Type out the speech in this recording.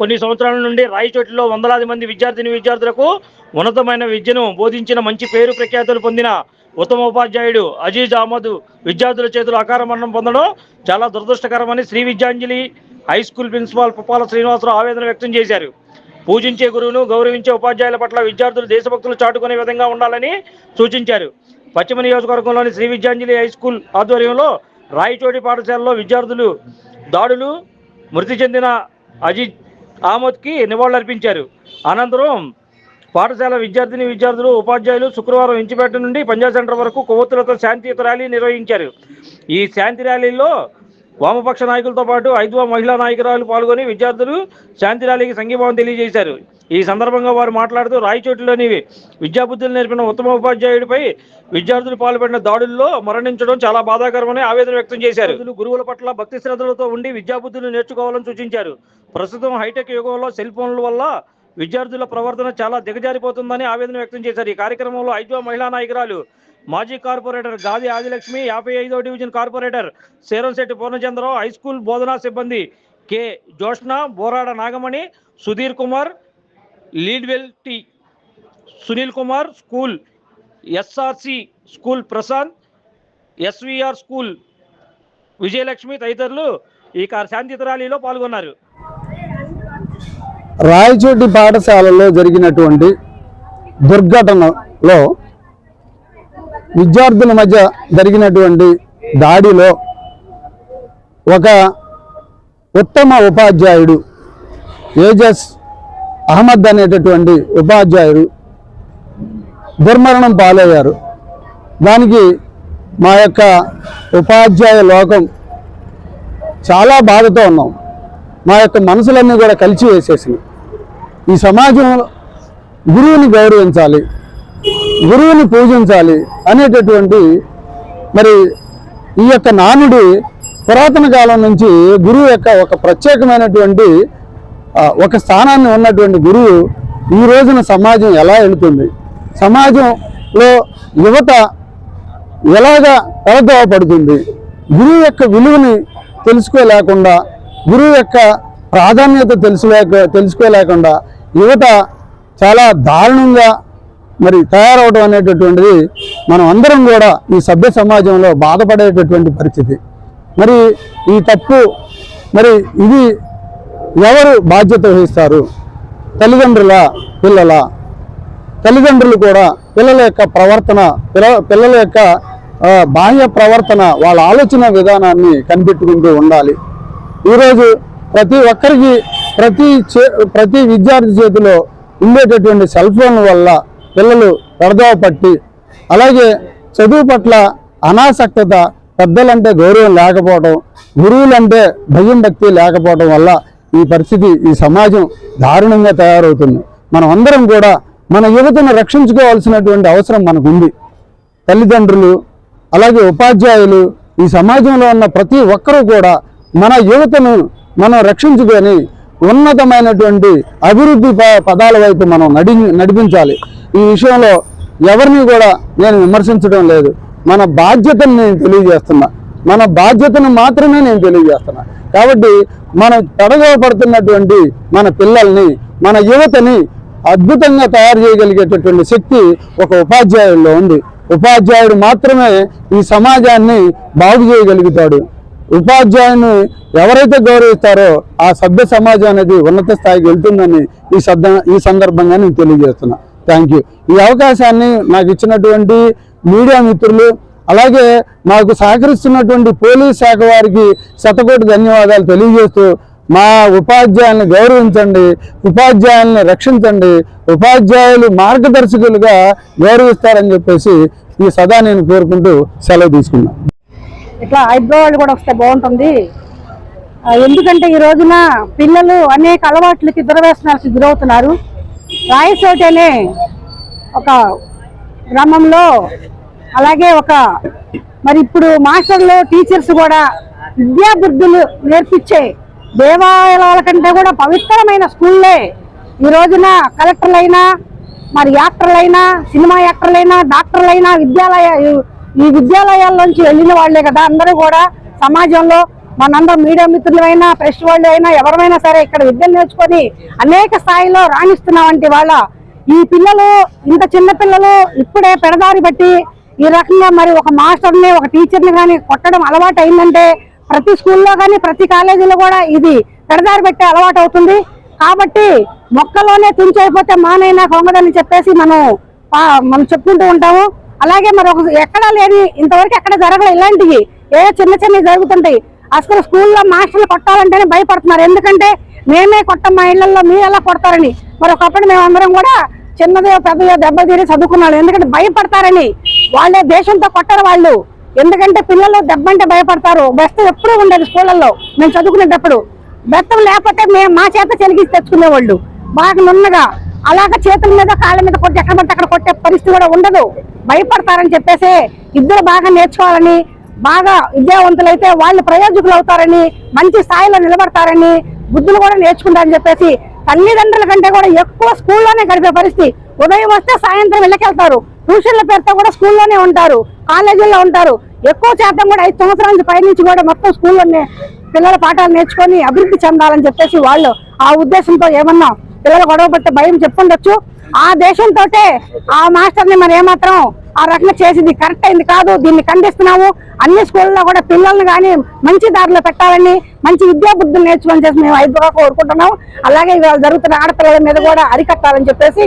కొన్ని సంవత్సరాల నుండి రాయచోటిలో వందలాది మంది విద్యార్థిని విద్యార్థులకు ఉన్నతమైన విద్యను బోధించిన మంచి పేరు ప్రఖ్యాతులు పొందిన ఉత్తమ ఉపాధ్యాయుడు అజీజ్ అహ్మద్ విద్యార్థుల చేతులు అకార మరణం పొందడం చాలా దురదృష్టకరమని Sri Vidyanjali high school principal Puppala Srinivasarao ఆవేదన వ్యక్తం చేశారు. పూజించే గురువును గౌరవించే ఉపాధ్యాయుల పట్ల విద్యార్థులు దేశభక్తులు చాటుకునే విధంగా ఉండాలని సూచించారు. పశ్చిమ నియోజకవర్గంలోని శ్రీ విద్యాంజలి హై స్కూల్ ఆధ్వర్యంలో రాయచోటి పాఠశాలలో విద్యార్థులు దాడులు మృతి చెందిన అజిత్ ఆమోద్కి నివాళులర్పించారు. అనంతరం పాఠశాల విద్యార్థిని విద్యార్థులు ఉపాధ్యాయులు శుక్రవారం ఇంచిపేట నుండి పంజాబ్ సెంటర్ వరకు కొవ్వొత్తులతో శాంతియుత ర్యాలీ నిర్వహించారు. ఈ శాంతి ర్యాలీలో వామపక్ష నాయకులతో పాటు ఐదువ మహిళా నాయకురాలు పాల్గొని విద్యార్థులు శాంతి ర్యాలీకి సంఘీభావం తెలియజేశారు. ఈ సందర్భంగా వారు మాట్లాడుతూ రాయచోటిలోని విద్యాబుద్ధులు నేర్పిన ఉత్తమ ఉపాధ్యాయుడిపై విద్యార్థులు పాల్పడిన దాడుల్లో మరణించడం చాలా బాధాకరమని ఆవేదన వ్యక్తం చేశారు. గురువుల పట్ల భక్తి శ్రద్ధలతో ఉండి విద్యాబుద్ధులు నేర్చుకోవాలని సూచించారు. ప్రస్తుతం హైటెక్ యుగంలో సెల్ ఫోన్ల వల్ల విద్యార్థుల ప్రవర్తన చాలా దిగజారిపోతుందని ఆవేదన వ్యక్తం చేశారు. ఈ కార్యక్రమంలో ఐదో మహిళా నాయకురాలు మాజీ కార్పొరేటర్ గాది ఆదిలక్ష్మి యాభై ఐదో division corporator Seramsetti Purnachandrarao high school బోధనా సిబ్బంది K Joshna Borada Nagamani Sudheer Kumar Leadwell T Sunil Kumar school SRC school Prashanth SVR school Vijayalakshmi తదితరులు ఈ కా- శాంతియుత ర్యాలీలో పాల్గొన్నారు. రాయచోటి పాఠశాలలో జరిగినటువంటి దుర్ఘటనలో విద్యార్థుల మధ్య జరిగినటువంటి దాడిలో ఒక ఉత్తమ ఉపాధ్యాయుడు ఏజస్ అహ్మద్ అనేటటువంటి ఉపాధ్యాయుడు దుర్మరణం పాలయ్యారు. దానికి మా యొక్క ఉపాధ్యాయ లోకం చాలా బాధతో ఉన్నాం. మా యొక్క మనసులన్నీ కూడా కలిసి వేసేసినాయి ఈ సమాజంలో గురువుని గౌరవించాలి గురువుని పూజించాలి అనేటటువంటి మరి ఈ యొక్క నానుడి పురాతన కాలం నుంచి గురువు యొక్క ఒక ప్రత్యేకమైనటువంటి ఒక స్థానాన్ని ఉన్నటువంటి గురువు ఈ రోజున సమాజం ఎలా వెళుతుంది సమాజంలో యువత ఎలాగా పడదోవ పడుతుంది గురువు యొక్క విలువని తెలుసుకోలేకుండా గురువు యొక్క ప్రాధాన్యత తెలుసుకోలేక తెలుసుకోలేకుండా యువత చాలా దారుణంగా మరి తయారవడం అనేటటువంటిది మనం అందరం కూడా ఈ సభ్య సమాజంలో బాధపడేటటువంటి పరిస్థితి. మరి ఈ తప్పు మరి ఇది ఎవరు బాధ్యత వహిస్తారు? తల్లిదండ్రుల పిల్లల. తల్లిదండ్రులు కూడా పిల్లల యొక్క ప్రవర్తన పిల్ల పిల్లల యొక్క బాహ్య ప్రవర్తన వాళ్ళ ఆలోచన విధానాన్ని కనిపెట్టుకుంటూ ఉండాలి. ఈరోజు ప్రతి ఒక్కరికి ప్రతి చే ప్రతి విద్యార్థి చేతిలో ఉండేటటువంటి సెల్ ఫోన్ వల్ల పిల్లలు పెడదవ పట్టి అలాగే చదువు పట్ల అనాసక్తత పెద్దలంటే గౌరవం లేకపోవడం గురువులంటే భయం భక్తి లేకపోవడం వల్ల ఈ పరిస్థితి ఈ సమాజం దారుణంగా తయారవుతుంది. మనం అందరం కూడా మన యువతను రక్షించుకోవాల్సినటువంటి అవసరం మనకు ఉంది తల్లిదండ్రులు అలాగే ఉపాధ్యాయులు ఈ సమాజంలో ఉన్న ప్రతి ఒక్కరూ కూడా మన యువతను మనం రక్షించుకొని ఉన్నతమైనటువంటి అభివృద్ధి పదాల వైపు మనం నడి నడిపించాలి. ఈ విషయంలో ఎవరిని కూడా నేను విమర్శించడం లేదు. మన బాధ్యతను నేను తెలియజేస్తున్నా. మన బాధ్యతను మాత్రమే నేను తెలియజేస్తున్నా. కాబట్టి మనం పడుతున్నటువంటి మన పిల్లల్ని మన యువతని అద్భుతంగా తయారు చేయగలిగేటటువంటి శక్తి ఒక ఉపాధ్యాయుల్లో ఉంది. ఉపాధ్యాయుడు మాత్రమే ఈ సమాజాన్ని బాగు చేయగలుగుతాడు. ఉపాధ్యాయుని ఎవరైతే గౌరవిస్తారో ఆ సభ్య సమాజం అనేది ఉన్నత స్థాయికి వెళ్తుందని ఈ సద్ద ఈ సందర్భంగా నేను తెలియజేస్తున్నా. Thank you. ఈ అవకాశాన్ని నాకు ఇచ్చినటువంటి మీడియా మిత్రులు అలాగే మాకు సహకరిస్తున్నటువంటి పోలీస్ శాఖ వారికి శతకోటి ధన్యవాదాలు తెలియజేస్తూ మా ఉపాధ్యాయుల్ని గౌరవించండి ఉపాధ్యాయుల్ని రక్షించండి ఉపాధ్యాయులు మార్గదర్శకులుగా గౌరవిస్తారని చెప్పేసి ఈ సదా నేను కోరుకుంటూ సెలవు తీసుకున్నాను ఇట్లా ఐబ్రో వాళ్ళు కూడా వస్తే బాగుంటుంది. ఎందుకంటే ఈ రోజున పిల్లలు అనేక అలవాట్లకి దురవ్యసనాలకి గురవుతున్నారు. రాయచోటి ఒక గ్రామంలో అలాగే ఒక మరి ఇప్పుడు మాస్టర్లు టీచర్స్ కూడా విద్యాబుద్ధులు నేర్పించే దేవాలయాల కంటే కూడా పవిత్రమైన స్కూల్లే ఈ రోజున కలెక్టర్లైనా మరి యాక్టర్లైనా సినిమా యాక్టర్లైనా డాక్టర్లైనా విద్యాలయ ఈ విద్యాలయాల నుంచి వెళ్ళిన వాళ్ళే కదా. అందరూ కూడా సమాజంలో మనందరం మీడియా మిత్రులైనా ప్రెస్ వాళ్ళు అయినా ఎవరైనా సరే ఇక్కడ విద్యను నేర్చుకొని అనేక స్థాయిలో రాణిస్తున్నామంటే వాళ్ళ ఈ పిల్లలు ఇంత చిన్న పిల్లలు ఇప్పుడే పెడదారి బట్టి ఈ రకంగా మరి ఒక మాస్టర్ని ఒక టీచర్ని కానీ కొట్టడం అలవాటు అయిందంటే ప్రతి స్కూల్లో కానీ ప్రతి కాలేజీలో కూడా ఇది పెడదారి పెట్టే అలవాటు అవుతుంది. కాబట్టి మొక్కలోనే తుంచైపోతే మానైనా కొంగదని చెప్పేసి మనం మనం చెప్పుకుంటూ ఉంటాము. అలాగే మరి ఒక ఎక్కడా లేని ఇంతవరకు ఎక్కడ జరగదు ఇలాంటివి. ఏదో చిన్న చిన్నవి జరుగుతుంటాయి. అసలు స్కూల్లో మాస్టర్లు కొట్టాలంటేనే భయపడుతున్నారు. ఎందుకంటే మేమే కొట్టాం మా ఇళ్ళలో మీరు ఎలా కొడతారని. మరి ఒకప్పుడు మేమందరం కూడా చిన్నదే పెద్దదో దెబ్బ తీరి చదువుకున్నాడు ఎందుకంటే భయపడతారని. వాళ్ళే దేశంతో కొట్టరు వాళ్ళు. ఎందుకంటే పిల్లలు దెబ్బంటే భయపడతారు. బెత్తం ఎప్పుడూ ఉండేది స్కూళ్ళల్లో. మేము చదువుకునేటప్పుడు బెత్తం లేకపోతే మేము మా చేత చెలిగించి తెచ్చుకునేవాళ్ళు. బాగా నున్నగా అలాగ చేతుల మీద కాళ్ళ మీద కొట్టి ఎక్కడ పడితే అక్కడ కొట్టే పరిస్థితి కూడా ఉండదు. భయపడతారని చెప్పేసి ఇద్దరు బాగా నేర్చుకోవాలని బాగా విద్యావంతులైతే వాళ్ళు ప్రయోజకులు అవుతారని మంచి స్థాయిలో నిలబడతారని బుద్ధులు కూడా నేర్చుకుంటారని చెప్పేసి తల్లిదండ్రుల కంటే కూడా ఎక్కువ స్కూల్లోనే గడిపే పరిస్థితి. ఉదయం వస్తే సాయంత్రం వెళ్ళకెళ్తారు ట్యూషన్ల పేరుతో కూడా స్కూల్లోనే ఉంటారు. కాలేజీల్లో ఉంటారు. ఎక్కువ శాతం కూడా ఐదు సంవత్సరాల నుంచి పైనుంచి కూడా మొత్తం స్కూల్లోనే పిల్లల పాఠాలు నేర్చుకొని అభివృద్ధి చెందాలని చెప్పేసి వాళ్ళు ఆ ఉద్దేశంతో ఏమన్నా పిల్లలు గొడవ పట్టే భయం చెప్పుండొచ్చు. ఆ దేశంతో ఆ మాస్టర్ని మరి ఏమాత్రం ఆ రకంగా చేసింది కరెక్ట్ అయింది కాదు. దీన్ని ఖండిస్తున్నాము. అన్ని స్కూల్లో కూడా పిల్లల్ని కానీ మంచి దారిలో పెట్టాలని మంచి విద్యా బుద్ధులు నేర్చుకొని చేసి మేము ఐదుగా కోరుకుంటున్నాము. అలాగే ఇవాళ జరుగుతున్న ఆడపిల్లల మీద కూడా అరికట్టాలని చెప్పేసి